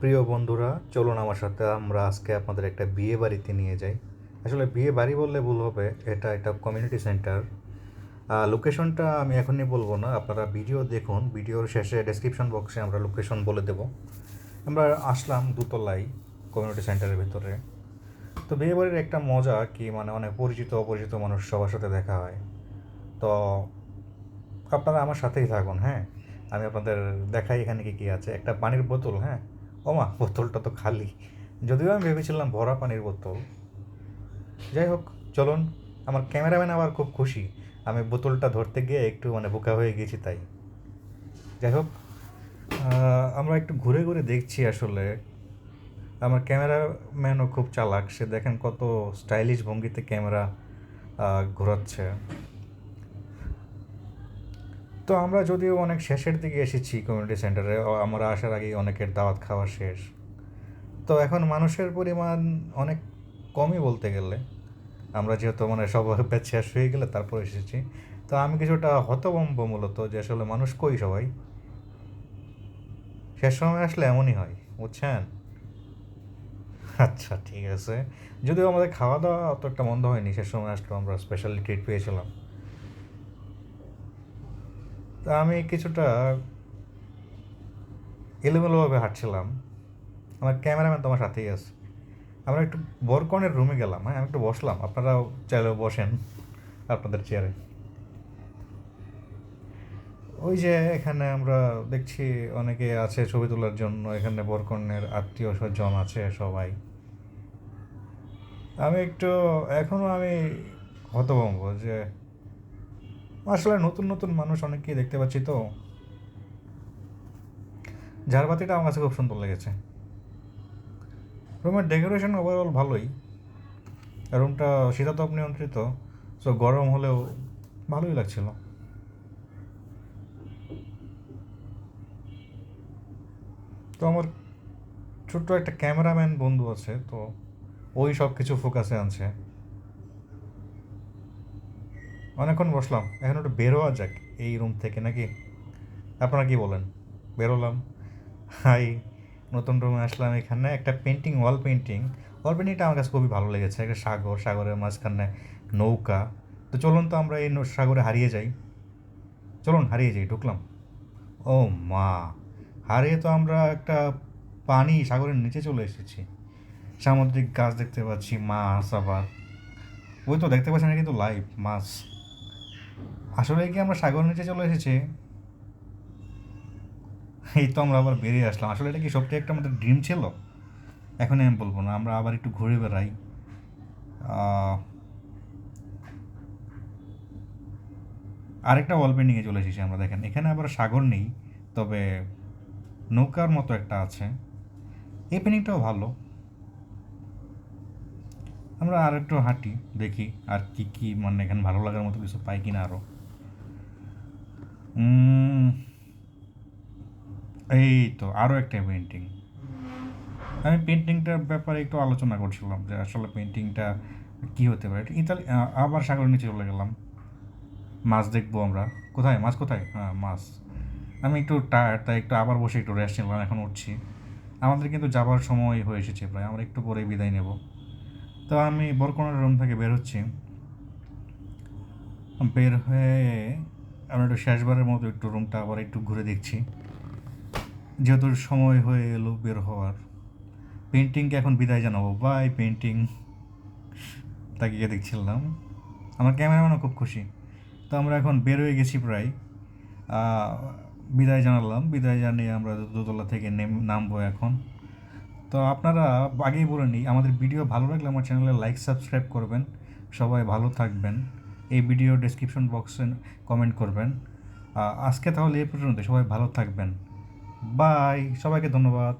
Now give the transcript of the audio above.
প্রিয় বন্ধুরা, চলুন আমার সাথে আমরা আজকে আপনাদের একটা বিয়ে বাড়িতে নিয়ে যাই। আসলে বিয়ে বাড়ি বললে ভুল হবে, এটা একটা কমিউনিটি সেন্টার লোকেশনটা আমি এখনই বলব না, আপনারা ভিডিও দেখুন ভিডিওর শেষে ডেসক্রিপশন বক্সে আমরা লোকেশন বলে দেব। আমরা আসলাম দুতলাই কমিউনিটি সেন্টারের ভিতরে। তো বিয়ে বাড়ির একটা মজা কি মানে অনেক পরিচিত, অপরিচিত মানুষ সবার সাথে দেখা হয়। তো আপনারা আমার সাথেই থাকুন হ্যাঁ? আমি আপনাদের দেখাই এখানে কি কী আছে। একটা পানির বোতল হ্যাঁ? ওমা বোতলটা তো খালি। যদিও আমি ভেবেছিলাম ভরা পানির বোতল। যাই হোক, চলুন। আমার ক্যামেরাম্যান আবার খুব খুশি। আমি বোতলটা ধরতে গিয়ে একটু মানে বোকা হয়ে গেছি তাই। যাই হোক আমরা একটু ঘুরে ঘুরে দেখছি আসলে। আমার ক্যামেরাম্যানও খুব চালাক। সে দেখেন কত স্টাইলিশ ভঙ্গিতে ক্যামেরা ঘোরাচ্ছে। তো আমরা যদিও অনেক শেষের দিকে এসেছি কমিউনিটি সেন্টারে আমরা আসার আগেই অনেকের দাওয়াত খাওয়া শেষ। তো এখন মানুষের পরিমাণ অনেক কমই বলতে গেলে। আমরা যেহেতু মানে সব ব্যাচ শেষ হয়ে গেলে তারপর এসেছি। তো আমি কিছুটা হতভম্ব মূলত যে আসলে মানুষ কই সবাই? শেষ সময় আসলে এমনই হয়, বুঝছেন? আচ্ছা ঠিক আছে। যদিও আমাদের খাওয়া দাওয়া অত একটা মন্দ হয়নি, শেষ সময় আসলো আমরা স্পেশালি ট্রিট পেয়েছিলাম। তা আমি কিছুটা এলোমেলোভাবে হাঁটছিলাম। আমার ক্যামেরাম্যান তোমার সাথেই আছে। আমরা একটু বরকনের রুমে গেলাম হ্যাঁ? আমি একটু বসলাম। আপনারাও চাইলেও বসেন আপনাদের চেয়ারে ওই যে এখানে আমরা দেখছি অনেকে আছে ছবি তোলার জন্য। এখানে বরকনের আত্মীয় স্বজন আছে সবাই। আমি একটু এখনও আমি হতভম্ব যে আসলে নতুন নতুন মানুষ অনেকেই দেখতে পাচ্ছি তো। ঝাড়বাতিটা আমার কাছে খুব সুন্দর লেগেছে। রুমের ডেকোরেশন ওভারঅল ভালোই। রুমটা শীতাতপ নিয়ন্ত্রিত সো গরম হলেও ভালোই লাগছিল। তো আমার ছোট্ট একটা ক্যামেরাম্যান বন্ধু আছে, তো ওই সব কিছু ফোকাসে আনছে। অনেকক্ষণ বসলাম, এখন একটু বেরোয়া যাক এই রুম থেকে নাকি? আপনারা কি বলেন? বেরোলাম। হাই, নতুন রুমে আসলাম এখানে, একটা পেন্টিং ওয়াল পেন্টিং ওয়াল পেন্টিংটা আমার কাছে খুবই ভালো লেগেছে, একটা সাগর, সাগরের মাঝখানে নৌকা। তো চলুন তো আমরা এই সাগরে হারিয়ে যাই। চলুন, হারিয়ে যাই, ঢুকলাম। ও মা, হারিয়ে তো আমরা একটা পানি সাগরের নিচে চলে এসেছি। সামুদ্রিক গাছ দেখতে পাচ্ছি, মাছ আবার। ওই তো দেখতে পাচ্ছি না কিন্তু লাইভ মাছ। আসলে কি আমরা সাগর নিচে চলে এসেছি? এই তো আমরা আবার বেরিয়ে আসলাম। আসলে এটা কি সত্যি একটা আমাদের ড্রিম ছিল? এখন আমি বলব না, আমরা আবার একটু ঘুরে বেড়াই। আরেকটা ওয়াল পেন্টিংয়ে চলে এসেছি আমরা, দেখেন। এখানে আবার সাগর নেই, তবে নৌকার মতো একটা আছে। এই পেন্টিংটাও ভালো। আমরা আর একটু হাঁটি, দেখি আর কি কি মানে এখানে ভালো লাগার মতো কিছু পাই কিনা আরও এই তো আরও একটা পেন্টিং আমি পেন্টিংটার ব্যাপারে একটু আলোচনা করছিলাম যে আসলে পেন্টিংটা কি হতে পারে। ইতালি আবার সাগরের নিচে চলে গেলাম। মাছ দেখব আমরা। কোথায়? মাছ কোথায়? হ্যাঁ মাছ। আমি একটু টায়ার্ড তাই একটু আবার বসে একটু রেস্ট নিলাম, এখন উঠছি। আমাদের কিন্তু যাবার সময় হয়ে এসেছে প্রায়। আমরা একটু পরে বিদায় নেব। তো আমি বরকনের রুম থেকে বের হচ্ছি। বের হয়ে আমরা একটু শেষবারের মতো একটু রুমটা আবার একটু ঘুরে দেখছি। যেহেতু সময় হয়ে এলো বের হওয়ার। পেন্টিংকে এখন বিদায় জানাব। বাই পেন্টিং তাকিয়ে দেখছিলাম। আমার ক্যামেরাম্যানও খুব খুশি। তো আমরা এখন বের হয়ে গেছি প্রায়। বিদায় জানালাম। বিদায় জানিয়ে আমরা দোতলা থেকে নেম, নামবো এখন। তো আপনারা আগেই বলে নিই, আমাদের ভিডিও ভালো লাগলে আমার চ্যানেলে লাইক সাবস্ক্রাইব করবেন। সবাই ভালো থাকবেন। এই ভিডিও ডেসক্রিপশন বক্সে কমেন্ট করবেন। আজকে তাহলে এ পর্যন্ত সবাই ভালো থাকবেন। বাই সবাইকে ধন্যবাদ।